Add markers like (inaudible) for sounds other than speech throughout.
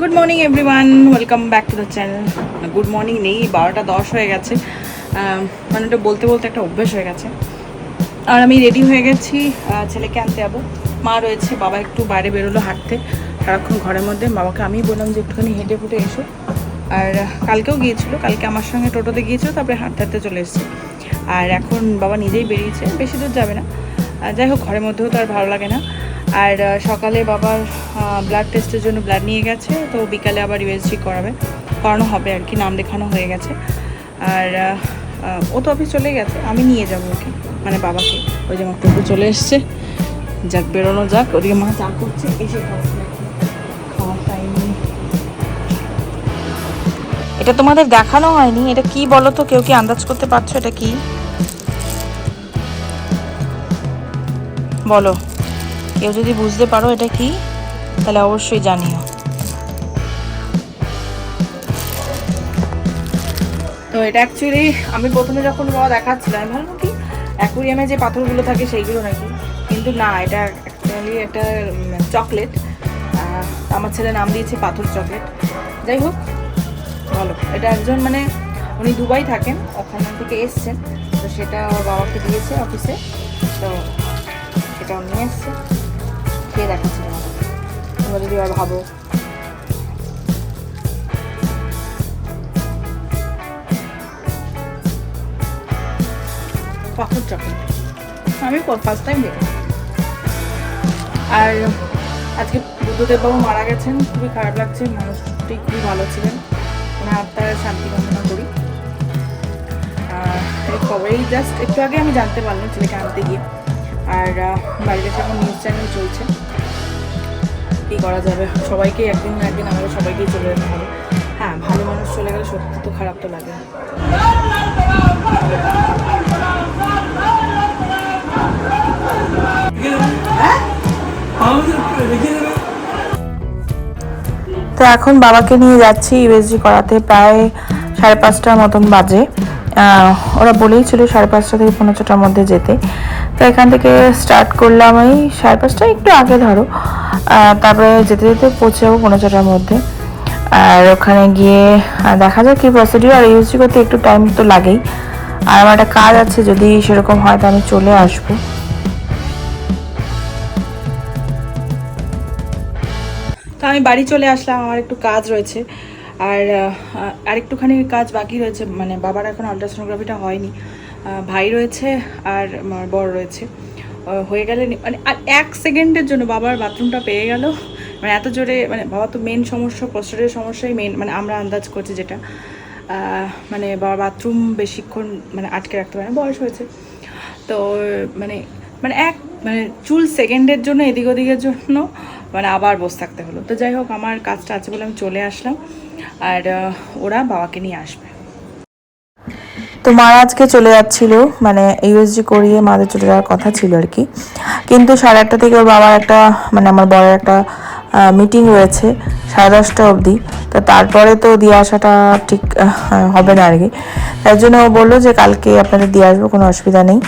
Good morning everyone welcome back to the channel good morning নেই, বারোটা দশ হয়ে গেছে। মানে ওটা বলতে বলতে একটা অভ্যেস হয়ে গেছে। আর আমি রেডি হয়ে গেছি ছেলেকে আনতে যাব। মা রয়েছে, বাবা একটু বাইরে বেরোলো হাঁটতে। সারাক্ষণ ঘরের মধ্যে। বাবাকে আমি বললাম যে একটুখানি হেঁটে ফুটে এসো। আর কালকেও গিয়েছিল, কালকে আমার সঙ্গে টোটোতে গিয়েছিল, তারপরে হাঁটতে হাঁটতে চলে এসেছে। আর এখন বাবা নিজেই বেরিয়েছে, বেশি দূর যাবে না। যাই হোক, ঘরের মধ্যেও তো আর ভালো লাগে না। আর সকালে বাবার ব্লাড টেস্টের জন্য ব্লাড নিয়ে গেছে, তো বিকালে আবার ইউএসজি করাবে। করানো হবে আর কি, নাম লেখানো হয়ে গেছে। আর ও তো অফিস চলে গেছে, আমি নিয়ে যাব ওকে মানে বাবাকে। ওই যে আমার টোটো চলে এসছে, যাক, বেরোনো যাক, ওদিকে মা চা করছে, এসে এটা তোমাদের দেখানো হয়নি, এটা কি বলো তো, কেউ কি আন্দাজ করতে পারছ এটা কি? বলো। কেউ যদি বুঝতে পারো এটা কি, তাহলে অবশ্যই জানিও। তো এটা অ্যাকচুয়ালি আমি প্রথমে যখন বাবা দেখাচ্ছিলাম, আমি ভাবলাম কি অ্যাকুরিয়ামে যে পাথরগুলো থাকে সেইগুলো নাকি? কিন্তু না, এটা অ্যাকচুয়ালি একটা চকলেট আমার ছেলে নাম দিয়েছে পাথর চকলেট যাই হোক, ভালো। এটা একজন মানে উনি দুবাই থাকেন, ওখান থেকে এসছেন। তো সেটা বাবাকে দিয়েছে অফিসে তো সেটা নিয়ে এসছে। খেয়ে দেখাচ্ছিল আমাকে তোমরা যদি আর ভাবো। আমি ফার্স্ট টাইম দেখি আর আজকে বুদ্ধদেব বাবু মারা গেছেন, খুবই খারাপ লাগছে মানুষটি খুবই ভালো ছিলেন। ওনার আত্মার শান্তি কামনা করি। আর খবরেই জাস্ট একটু আগে আমি জানতে পারলাম ছেলেকে আনতে গিয়ে। আর বাড়িতে এখন নিউজ চ্যানেল চলছে। কী করা যাবে? সবাইকে একদিন না একদিন আমাদের সবাইকেই চলে যেতে হবে। হ্যাঁ ভালো মানুষ চলে গেলে সত্যি তো খারাপ তো লাগে তো এখন বাবাকে নিয়ে যাচ্ছি ইউএসজি করাতে, প্রায় সাড়ে পাঁচটার মতন বাজে। ওরা বলেই ছিল সাড়ে পাঁচটা থেকে পনেরো ছটার মধ্যে যেতে। তো এখান থেকে স্টার্ট করলাম ওই সাড়ে পাঁচটা একটু আগে ধরো। তারপরে যেতে যেতে পৌঁছে যাব পনেরো ছটার মধ্যে। আর ওখানে গিয়ে দেখা যাক কী প্রসিডিউর আর ইউএসজি করতে একটু টাইম তো লাগেই। আর আমার একটা কাজ আছে যদি সেরকম হয় তো আমি চলে আসব। তো আমি বাড়ি চলে আসলাম আমার একটু কাজ রয়েছে। আর আহ, আর একটুখানি কাজ বাকি রয়েছে মানে বাবার এখন আলট্রাসোনোগ্রাফিটা হয়নি। ভাই রয়েছে আর আমার বর রয়েছে। হয়ে গেলে মানে আর এক সেকেন্ডের জন্য বাবার বাথরুমটা পেয়ে গেল। মানে এত জোরে মানে বাবা তো মেন সমস্যা পোস্টারের সমস্যাই মেন মানে আমরা আন্দাজ করছি যেটা। মানে বাবার বাথরুম বেশিক্ষণ মানে আটকে রাখতে পারে বয়স হয়েছে। তো মানে মানে এক মানে চুল সেকেন্ডের জন্য এদিক ওদিকের জন্য মানে আবার বসে থাকতে হলো। তো যাই হোক, আমার কাজটা আছে বলে আমি চলে আসলাম। আর ওরা বাবাকে নিয়ে আসবে। তো মা আজকে চলে যাচ্ছিল মানে ইউএসজি করিয়ে মাদের চলে যাওয়ার কথা ছিল আর কি। কিন্তু সাড়ে আটটা থেকে ওর বাবার একটা মানে আমার বড় একটা মিটিং রয়েছে সাড়ে দশটা অবধি। তো তারপরে তো দিয়ে আসাটা ঠিক হবে না আর কি। তার জন্য ও বলল যে কালকে আপনাদের দিয়ে আসব, কোনো অসুবিধা নেই।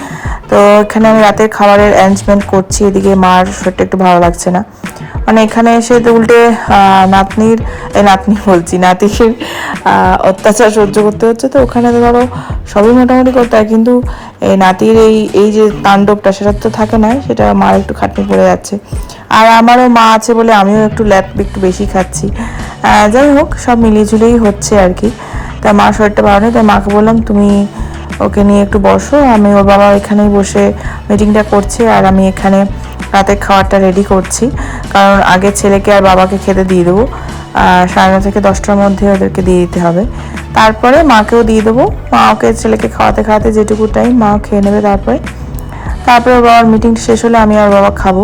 তো এখানে আমি রাতের খাবারের অ্যারেঞ্জমেন্ট করছি, এদিকে মার শরীরটা একটু ভালো লাগছে না। মানে এখানে এসে তো উল্টে নাতনির এই নাতনি বলছি, নাতির অত্যাচার সহ্য করতে হচ্ছে। তো ওখানে তো ধরো সবই মোটামুটি করতে হয়, কিন্তু এই নাতির এই এই যে তাণ্ডবটা সেটা তো থাকে না, সেটা মার একটু খাটনি পড়ে যাচ্ছে। আর আমারও মা আছে বলে আমিও একটু ল্যাপ একটু বেশি খাচ্ছি। যাই হোক, সব মিলিয়ে ঝুলেই হচ্ছে আর কি। তা মা শরীরটা ভালো নেই, তাই মাকে বললাম, তুমি ওকে নিয়ে একটু বসো। আমি ওর বাবা এখানেই বসে মিটিংটা করছে আর আমি এখানে রাতের খাবারটা রেডি করছি। কারণ আগে ছেলেকে আর বাবাকে খেতে দিয়ে দেবো। আর সাড়ে নটা থেকে দশটার মধ্যে ওদেরকে দিয়ে দিতে হবে। তারপরে মাকেও দিয়ে দেবো। মা ওকে ছেলেকে খাওয়াতে খাওয়াতে যেটুকু টাইম মা খেয়ে নেবে তারপরে। তারপরে ওর বাবার মিটিং শেষ হলে আমি আর বাবা খাব।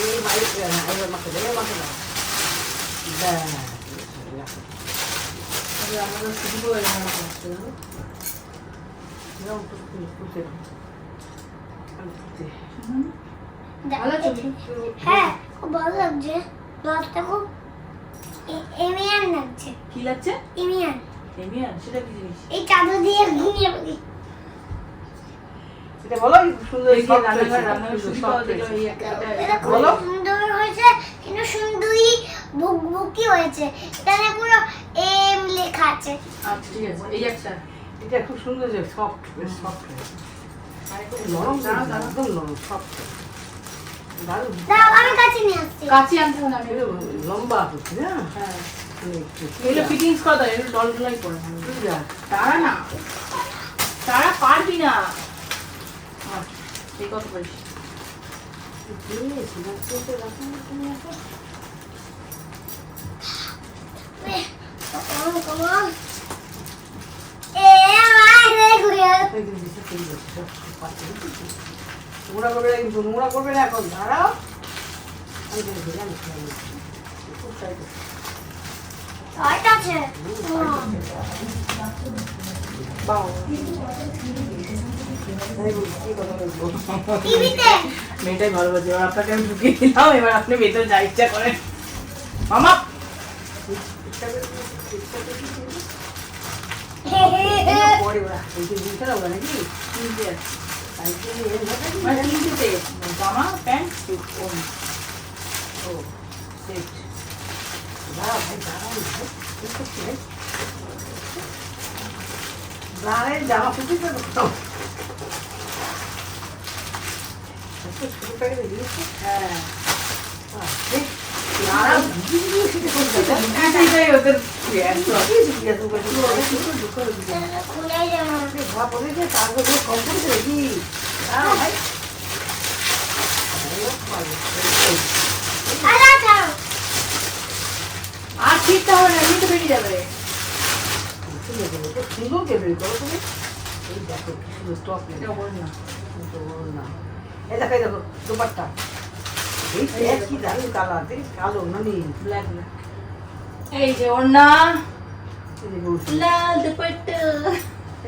ايوه معلش ايوه المخرج ايوه المخرج ده يا انا سيبه ولا انا هحطه لو كنت كنت হ্যাঁ খুব ভালো লাগছে রসটা খুব এমিয়ান লাগছে কি লাগছে এমিয়ান এমিয়ান সেটা কি জিনিস এই চাদর দিয়ে ঘুমিয়ে পড়ি বলো সুন্দর বলো। সুন্দর হয়েছে কিন্তু সুন্দরী বুক হয়েছে। এখানে পুরো এম লেখা আছে। আচ্ছা ঠিক আছে। এই একটা। এটা খুব সুন্দর যে সফট বেশ সফট নরম দাঁড়াও, দাঁড়াও। একদম নরম সফট আমি কাছে নিয়ে আসছি। কাছে আনতে হবে না আমি লম্বা হচ্ছে না হ্যাঁ। মানে এগুলো ফিটিংস করা এগুলো ডল ডলাই করে না তারা না তারা পারবি না। এই কত বুঝেছ? নোংরা করবে না কিন্তু, নোংরা করবে না এখন দাঁড়াও আমি তো দেখে জানি, জানি। খুব tight আছে। আছে এই মেয়েটাই ভালো বাজে আপনাকে আমি ঢুকিয়ে দিলাম এবার আপনি ভেতরে যা ইচ্ছা করেন। মামা! পরে ওরা, এই যে জিনিসটা ওরা নাকি? তিনটে আছে সাইকেল আর ঠিকটা হবে না এমনিতে বেরিয়ে যাবে সুন্দর সুন্দর করে তুমি। এই দেখো, কি সুন্দর না। এই দেখো, দেখো, দোপাট্টা। এই কি দারুণ কালার, দেখ, কালো না নীল। ব্ল্যাক ব্ল্যাক এই যে ওড়না। এই যে বউ সেজেছে। লাল দুপাট্টা।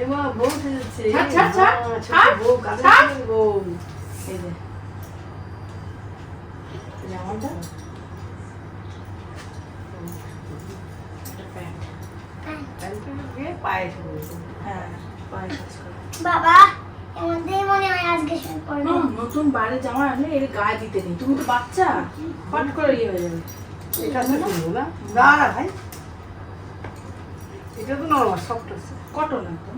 এ বউ সেজেছে। ছাড়, ছাড়, ছাড়, ছাড়, বউ, কাদের বউ। এই যে। জামাটা একটা প্যান্ট। পায়ে হ্যাঁ পায়ে বাবা। নতুন বাইরে জামা আনলে এর গায়ে দিতে নেই। তুমি তো বাচ্চা ফট করে ইয়ে হয়ে যাবে। এটা তো না? দাঁড়া ভাই। এটা তো নরমাল সফট আছে। কটন একদম।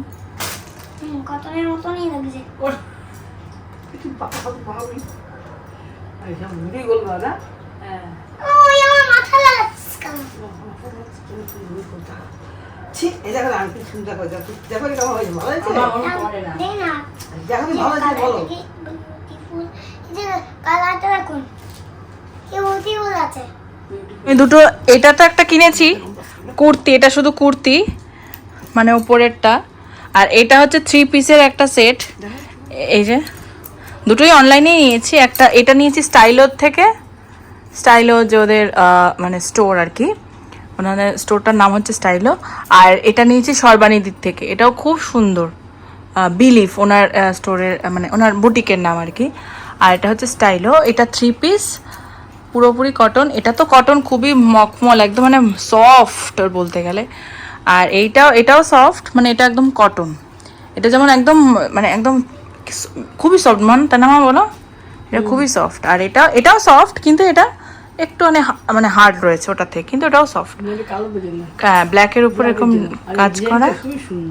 কটনের মতনই লাগছে। পাকাবি এইসব মুড়ি গলবা না হ্যাঁ। আমার মাথা কেন ছি এই দেখো সুন্দর দেখো দেখো এটা হয়েছে ভালো হয়েছে মনে দেখ ভালো হয়েছে বলো। দুটো এটা তো একটা কিনেছি কুর্তি এটা শুধু কুর্তি মানে উপরেরটা। আর এটা হচ্ছে থ্রি পিসের একটা সেট এই যে দুটোই অনলাইনেই নিয়েছি। একটা এটা নিয়েছি স্টাইলোর থেকে স্টাইলো যে ওদের মানে স্টোর আর কি। ওনাদের স্টোরটার নাম হচ্ছে স্টাইলো। আর এটা নিয়েছি সর্বানিদির থেকে। এটাও খুব সুন্দর। বিলিফ ওনার স্টোরের মানে ওনার বুটিকের নাম আর কি। আর এটা হচ্ছে স্টাইলো। এটা থ্রি পিস পুরোপুরি কটন এটা তো কটন খুবই মখমল একদম মানে সফট বলতে গেলে। আর এইটাও এটাও সফট মানে এটা একদম কটন এটা যেমন একদম মানে একদম খুবই সফট মান তার নাম বলো। এটা খুবই সফট আর এটা এটাও সফট কিন্তু এটা একটু মানে হা- মানে হার্ড রয়েছে ওটা থেকে কিন্তু ওটাও সফট হ্যাঁ কালো বেজে না ব্ল্যাকের উপর এরকম কাজ করা।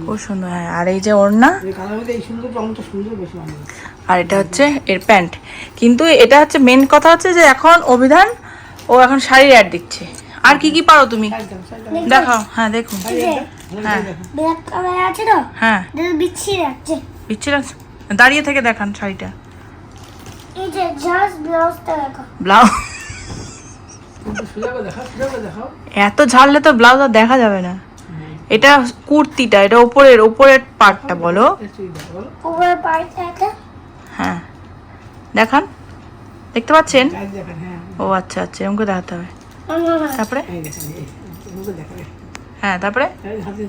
খুব সুন্দর হ্যাঁ আর এই যে ওড়না। মানে আর এটা হচ্ছে এর প্যান্ট। কিন্তু এটা হচ্ছে মেন কথা হচ্ছে যে এখন অভিধান ও এখন শাড়ির অ্যাড দিচ্ছে। আর কি কি পারো তুমি? দেখাও হ্যাঁ দেখুন হ্যাঁ। হ্যাঁ। বিচ্ছি লাগছে। দাঁড়িয়ে থেকে দেখান শাড়িটা। এই যে জাস্ট ব্লাউজটা দেখো। ব্লাউজ সুযোগ দেখাও সুযোগ দেখাও এত ঝাড়লে তো ব্লাউজ আর দেখা যাবে না। এটা কুর্তিটা এটা উপরের উপরের পার্টটা বলো। হ্যাঁ। দেখান। দেখতে পাচ্ছেন? দেখেন হ্যাঁ। ও আচ্ছা আচ্ছা এরকম দেখাতে হবে। তারপরে? হ্যাঁ তারপরে?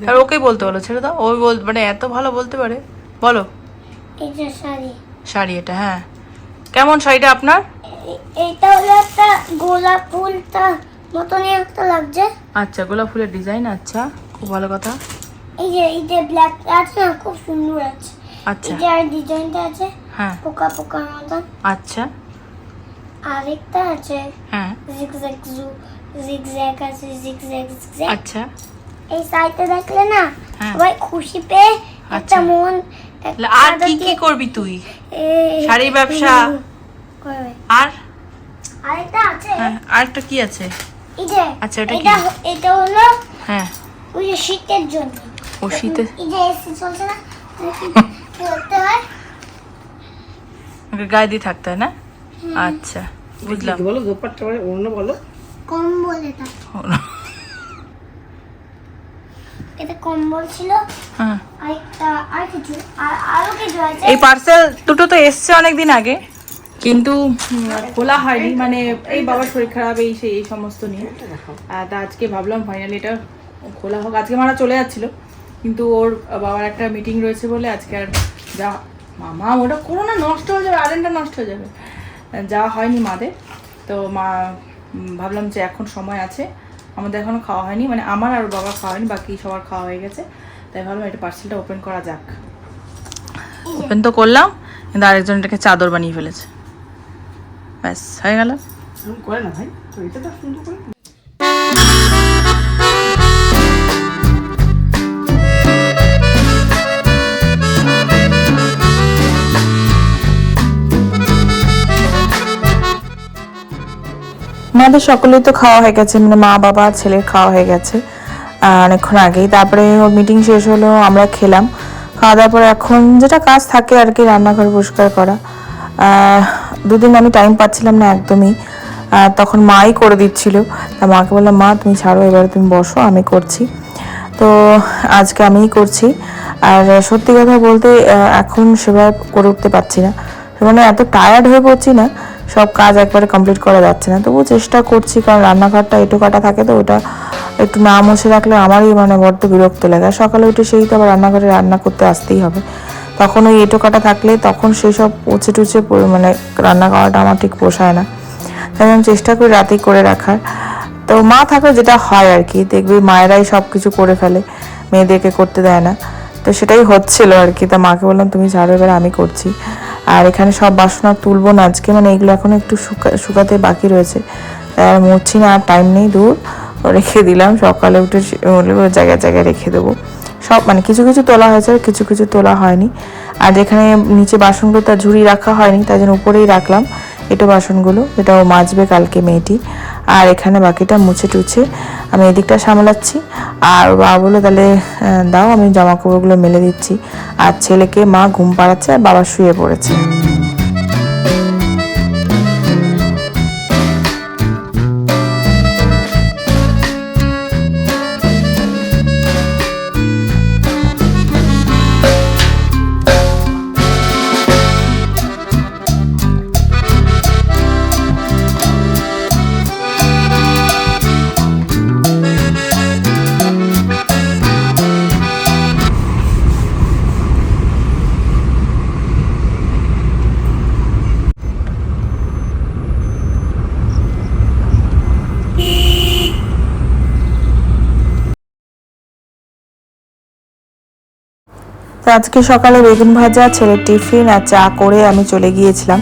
আর ওকেই বলতে বলো ছেড়ে দাও। ওই বল মানে এত ভালো বলতে পারে। বলো। শাড়ি। শাড়ি এটা হ্যাঁ। কেমন শাড়িটা আপনার? এটা হলো একটা গোলাপ ফুলটা মতনই একটা লাগছে। আচ্ছা গোলাপ ফুলের ডিজাইন আচ্ছা খুব ভালো কথা। এই যে এই যে ব্ল্যাক আছে না খুব সুন্দর আছে। আচ্ছা। এই যে আর ডিজাইনটা আছে হ্যাঁ। পোকা পোকার মতন। আচ্ছা। আরেকটা আছে হ্যাঁ। জিগজ্যাগ জু জিগজ্যাগ আছে জিগজ্যাগ জিগজ্যাগ আচ্ছা। এই সাইডে দেখলে না হ্যাঁ। সবাই খুশি পেয়ে একটা আচ্ছা। মন আর কি কি করবি তুই? শাড়ি ব্যবসা? আর? আরেকটা আছে। হ্যাঁ আরেকটা কি আছে? এই আচ্ছা, ওটা কি? এটা হলো হ্যাঁ। ওই যে শীতের জন্য। ও শীতে এই যে এসি চলছে না (laughs) করতে হয়। ওকে গায়ে দিয়ে থাকতে হয় না? আচ্ছা বুঝলাম। বলো দোপাট্টা বলে অন্য বলো। কম্বল এটা। এটা কম্বল ছিল। হ্যাঁ। আর কিছু আর আরও কিছু আছে। এই পার্সেল দুটো তো এসছে অনেকদিন আগে। কিন্তু খোলা হয়নি মানে এই বাবার শরীর খারাপ, এই সেই, এই সমস্ত নিয়ে। তা আজকে ভাবলাম ফাইনালি এটা খোলা হোক। আজকে মারা চলে যাচ্ছিল, কিন্তু ওর বাবার একটা মিটিং রয়েছে বলে আজকে আর যা, মামা, ওটা করো না নষ্ট হয়ে যাবে আরেনটা নষ্ট হয়ে যাবে। যাওয়া হয়নি মাদের। তো মা ভাবলাম যে এখন সময় আছে, আমাদের এখনও খাওয়া হয়নি মানে আমার আর বাবা খাওয়া হয়নি, বাকি সবার খাওয়া হয়ে গেছে। তাই ভাবলাম এটা পার্সেলটা ওপেন করা যাক। ওপেন তো করলাম, কিন্তু আরেকজন এটাকে চাদর বানিয়ে ফেলেছে। ব্যাস হয়ে গেল। করে না ভাই তো এটা তো সুন্দর করে আমাদের সকলেই তো খাওয়া হয়ে গেছে মানে মা বাবা ছেলের খাওয়া হয়ে গেছে। অনেকক্ষণ আগেই তারপরে ওর মিটিং শেষ হলো আমরা খেলাম। খাওয়া দাওয়ার পর এখন যেটা কাজ থাকে আর কি রান্নাঘর পরিষ্কার করা। আহ, দুদিন আমি টাইম পাচ্ছিলাম না একদমই। তখন মাই করে দিচ্ছিল। তা মাকে বললাম, মা, তুমি ছাড়ো, এবারে তুমি বসো, আমি করছি। তো আজকে আমিই করছি। আর সত্যি কথা বলতে এখন সেভাবে করে উঠতে পারছি না। মানে এত টায়ার্ড হয়ে পড়ছি না, সব কাজ একবারে কমপ্লিট করা যাচ্ছে না। তবুও চেষ্টা করছি, কারণ রান্নাঘরটা এটো কাটা থাকে তো, ওটা একটু না মুছে রাখলে আমারই মানে বড্ড বিরক্ত লাগে। সকালে উঠে সেই তো আবার রান্নাঘরে রান্না করতে আসতেই হবে। তখন ওই এটো কাটা থাকলে তখন সেই সব উঁচে টুচে মানে রান্না করাটা আমার ঠিক পোষায় না। তাই আমি চেষ্টা করি রাতেই করে রাখার। তো মা থাকলে যেটা হয় আর কি, দেখবি মায়েরাই সব কিছু করে ফেলে, মেয়েদেরকে করতে দেয় না। তো সেটাই হচ্ছিল আর কি। তা মাকে বললাম, তুমি ছাড়ো এবার, আমি করছি। আর এখানে সব বাসন আর তুলবো না আজকে মানে এগুলো এখন একটু শুকা শুকাতে বাকি রয়েছে। তাই আর মুছছি না, আর টাইম নেই দূর রেখে দিলাম, সকালে উঠে জায়গায় জায়গায় রেখে দেবো। সব মানে কিছু কিছু তোলা হয়েছে আর কিছু কিছু তোলা হয়নি। আর যেখানে নিচে বাসনগুলো তার ঝুড়ি রাখা হয়নি, তাই জন্য উপরেই রাখলাম এটা বাসনগুলো, এটাও মাজবে কালকে মেয়েটি। আর এখানে বাকিটা মুছে টুছে আমি এদিকটা সামলাচ্ছি। আর বাবা বলল, তাহলে দাও, আমি জামা কাপড়গুলো মেলে দিচ্ছি। আর ছেলেকে মা ঘুম পাড়াচ্ছে আর বাবা শুয়ে পড়েছে। তো আজকে সকালে বেগুন ভাজা, ছেলের টিফিন আর চা করে আমি চলে গিয়েছিলাম।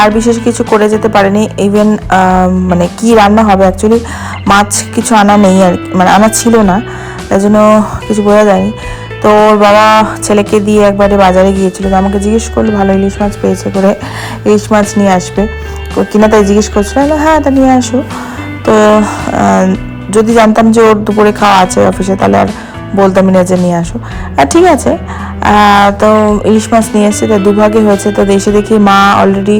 আর বিশেষ কিছু করে যেতে পারিনি ইভেন মানে কি রান্না হবে অ্যাকচুয়ালি মাছ কিছু আনা নেই আর মানে আনা ছিল না, তাই জন্য কিছু বোঝা যায়নি। তো ওর বাবা ছেলেকে দিয়ে একবারে বাজারে গিয়েছিল, তো আমাকে জিজ্ঞেস করল, ভালো ইলিশ মাছ পেয়েছে করে? ইলিশ মাছ নিয়ে আসবে? তো কিনা তাই জিজ্ঞেস করছিল হ্যাঁ তা নিয়ে আসো। তো যদি জানতাম যে ওর দুপুরে খাওয়া আছে অফিসে, তাহলে আর বলতামই না যে নিয়ে আসো। আর ঠিক আছে। তো ইলিশ মাছ নিয়ে এসেছে, তো দুভাগে হয়েছে। তো দেশে দেখি মা অলরেডি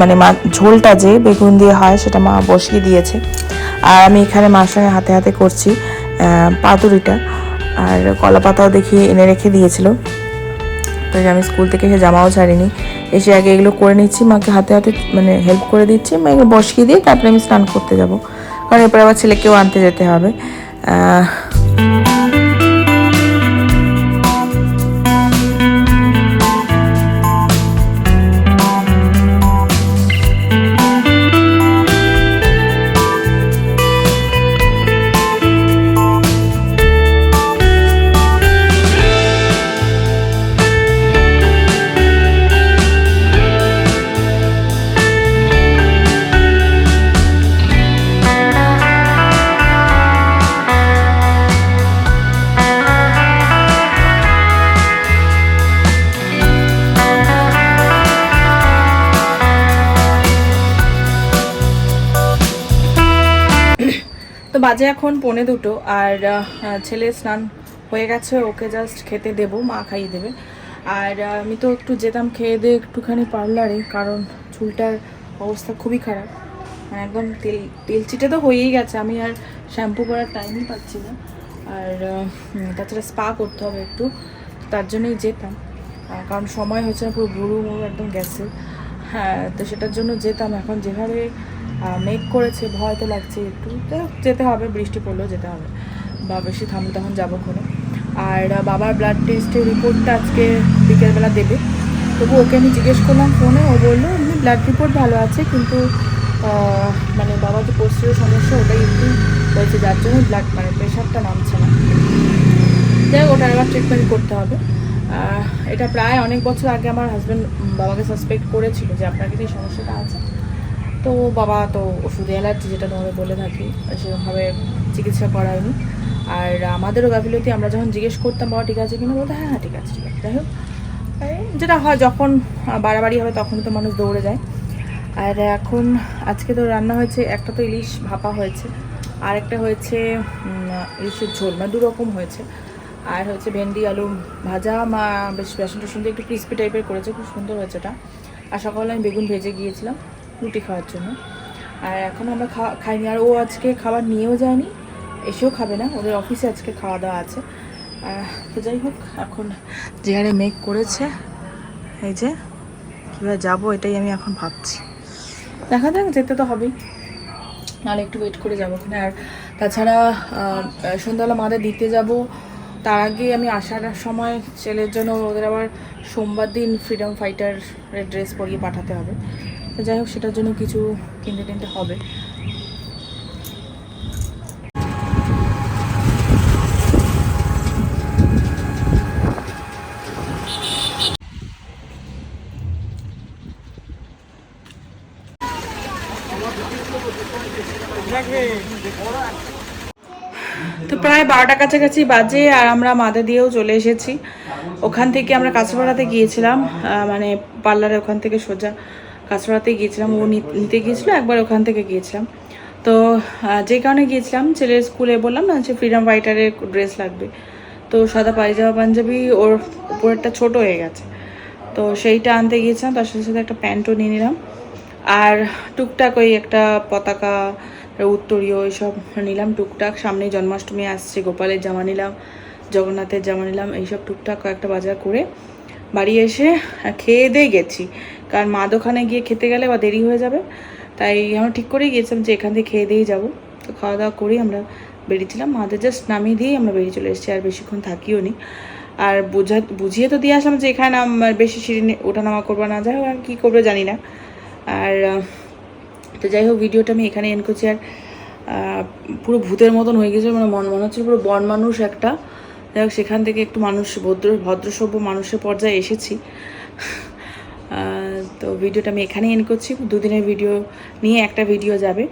মানে মা ঝোলটা যে বেগুন দিয়ে হয় সেটা মা বসিয়ে দিয়েছে। আর আমি এখানে মার সঙ্গে হাতে হাতে করছি পাতুরিটা। আর কলা পাতাও দেখি এনে রেখে দিয়েছিল। তো আমি স্কুল থেকে এসে জামাও ছাড়িনি। এসে আগে এগুলো করে নিচ্ছি, মাকে হাতে হাতে মানে হেল্প করে দিচ্ছি, মা এগুলো বসিয়ে দিয়ে তারপরে আমি স্নান করতে যাব। কারণ এরপরে আবার ছেলেকেও আনতে যেতে হবে। Música বাজে এখন পনে দুটো, আর ছেলে স্নান হয়ে গেছে, ওকে জাস্ট খেতে দেব, মা খাইয়ে দেবে। আর আমি তো একটু যেতাম খেয়ে দিয়ে একটুখানি পার্লারে, কারণ চুলটার অবস্থা খুবই খারাপ। মানে একদম তেল তেল চিটে তো হয়েই গেছে, আমি আর শ্যাম্পু করার টাইমই পাচ্ছি না। আর তাছাড়া স্পা করতে হবে একটু তার জন্যই যেতাম। কারণ সময় হচ্ছে না, পুরো গুরু মুরু একদম গেছে হ্যাঁ তো সেটার জন্য যেতাম। এখন যেভাবে মেক করেছে ভয় তো লাগছে একটু। যেতে হবে, বৃষ্টি পড়লেও যেতে হবে। বা বেশি থামলে তখন যাব খুলে আর বাবার ব্লাড টেস্টের রিপোর্টটা আজকে বিকেলবেলা দেবে। তবু ওকে আমি জিজ্ঞেস করলাম ফোনে ও বলল এমনি ব্লাড রিপোর্ট ভালো আছে, কিন্তু মানে বাবার যে পোস্টের সমস্যা ওটাই একটু হয়েছে, যার জন্য ব্লাড মানে প্রেশারটা নামছে না। যাই হোক ওটা আবার ট্রিটমেন্ট করতে হবে। এটা প্রায় অনেক বছর আগে আমার হাজব্যান্ড বাবাকে সাসপেক্ট করেছিল যে আপনার কিন্তু এই সমস্যাটা আছে? তো বাবা তো ওষুধে অ্যালার্জি যেটা তোমাদের বলে থাকি, সেরকমভাবে চিকিৎসা করায়নি। আর আমাদেরও গাফিলতি, আমরা যখন জিজ্ঞেস করতাম, বাবা, ঠিক আছে কিনা? বলতো হ্যাঁ হ্যাঁ ঠিক আছে ঠিক আছে। যাই হোক যেটা হয়, যখন বাড়াবাড়ি হবে তখন তো মানুষ দৌড়ে যায়। আর এখন আজকে তো রান্না হয়েছে, একটা তো ইলিশ ভাপা হয়েছে আর একটা হয়েছে ইলিশের ঝোল মানে দুরকম হয়েছে। আর হচ্ছে ভেন্ডি, আলু ভাজা, মা বেশ বেসন টেসন দিয়ে একটু ক্রিস্পি টাইপের করেছে, খুব সুন্দর হয়েছে ওটা। আর সকালে আমি বেগুন ভেজে গিয়েছিলাম। রুটি খাওয়ার জন্য। আর এখন আমরা খাওয়া খাইনি। আর ও আজকে খাবার নিয়েও যায়নি, এসেও খাবে না। ওদের অফিসে আজকে খাওয়া দাওয়া আছে। তো যাই হোক, এখন যে মেক করেছে, এই যে কীভাবে যাব এটাই আমি এখন ভাবছি। দেখা যাক, যেতে তো হবেই। নাহলে একটু ওয়েট করে যাব ওখানে আর তাছাড়া সন্ধ্যাবেলা মাদের দিতে যাব। তার আগে আমি আসার সময় ছেলের জন্য ওদের আবার সোমবার দিন ফ্রিডম ফাইটার ড্রেস পরিয়ে পাঠাতে হবে। যাই হোক, সেটার জন্য কিছু কিনতে টিনতে হবে। তো প্রায় বারোটা কাছাকাছি বাজে আর আমরা মাদে দিয়েও চলে এসেছি। ওখান থেকে আমরা কাঁচরাপাড়াতে গিয়েছিলাম মানে পার্লারে ওখান থেকে সোজা। কাঁচরাপাড়াতে গিয়েছিলাম, ও নিতে গিয়েছিল, একবার ওখান থেকে গিয়েছিলাম। তো যে কারণে গিয়েছিলাম, ছেলের স্কুলে বললাম না যে ফ্রিডম ফাইটারের ড্রেস লাগবে। তো সাদা পায়জামা, পাঞ্জাবি, ওর উপরেরটা ছোট হয়ে গেছে। তো সেইটা আনতে গিয়েছিলাম, তার সাথে সাথে একটা প্যান্টও নিয়ে নিলাম। আর টুকটাক ওই একটা পতাকা উত্তরীয়, এইসব নিলাম টুকটাক। সামনেই জন্মাষ্টমী আসছে, গোপালের জামা নিলাম, জগন্নাথের জামা নিলাম, এইসব টুকটাক কয়েকটা বাজার করে বাড়ি এসে খেয়ে দিয়ে গেছি। কারণ মা দোকানে গিয়ে খেতে গেলে বা দেরি হয়ে যাবে। তাই আমরা ঠিক করেই গিয়েছিলাম যে এখান থেকে খেয়ে দিয়েই যাব। তো খাওয়া দাওয়া করেই আমরা বেরিয়েছিলাম। মাদের জাস্ট নামিয়ে দিয়েই আমরা বেরিয়ে চলে এসেছি, আর বেশিক্ষণ থাকিও নি। আর বোঝা, বুঝিয়ে তো দিয়ে আসলাম যে এখানে আমার বেশি সিঁড়ি ওঠানামা করব না। যাই হোক, আর কী করবে জানি না। আর তো যাই হোক, ভিডিওটা আমি এখানে এন্ড করছি। আর পুরো ভূতের মতন হয়ে গেছে মানে মন, মনে হচ্ছিল পুরো বন মানুষ একটা। যাই হোক, সেখান থেকে একটু মানুষ, ভদ্র, ভদ্রসভ্য মানুষের পর্যায়ে এসেছি। তো ভিডিওটা আমি এখানেই এন্ড করছি। দুদিনের ভিডিও নিয়ে একটা ভিডিও যাবে।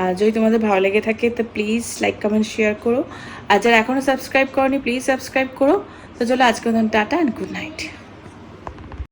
আর যদি তোমাদের ভালো লেগে থাকে, তো প্লিজ লাইক কমেন্ট শেয়ার করো। আর যারা এখনও সাবস্ক্রাইব করনি প্লিজ সাবস্ক্রাইব করো। তো চলো আজকে টাটা অ্যান্ড গুড নাইট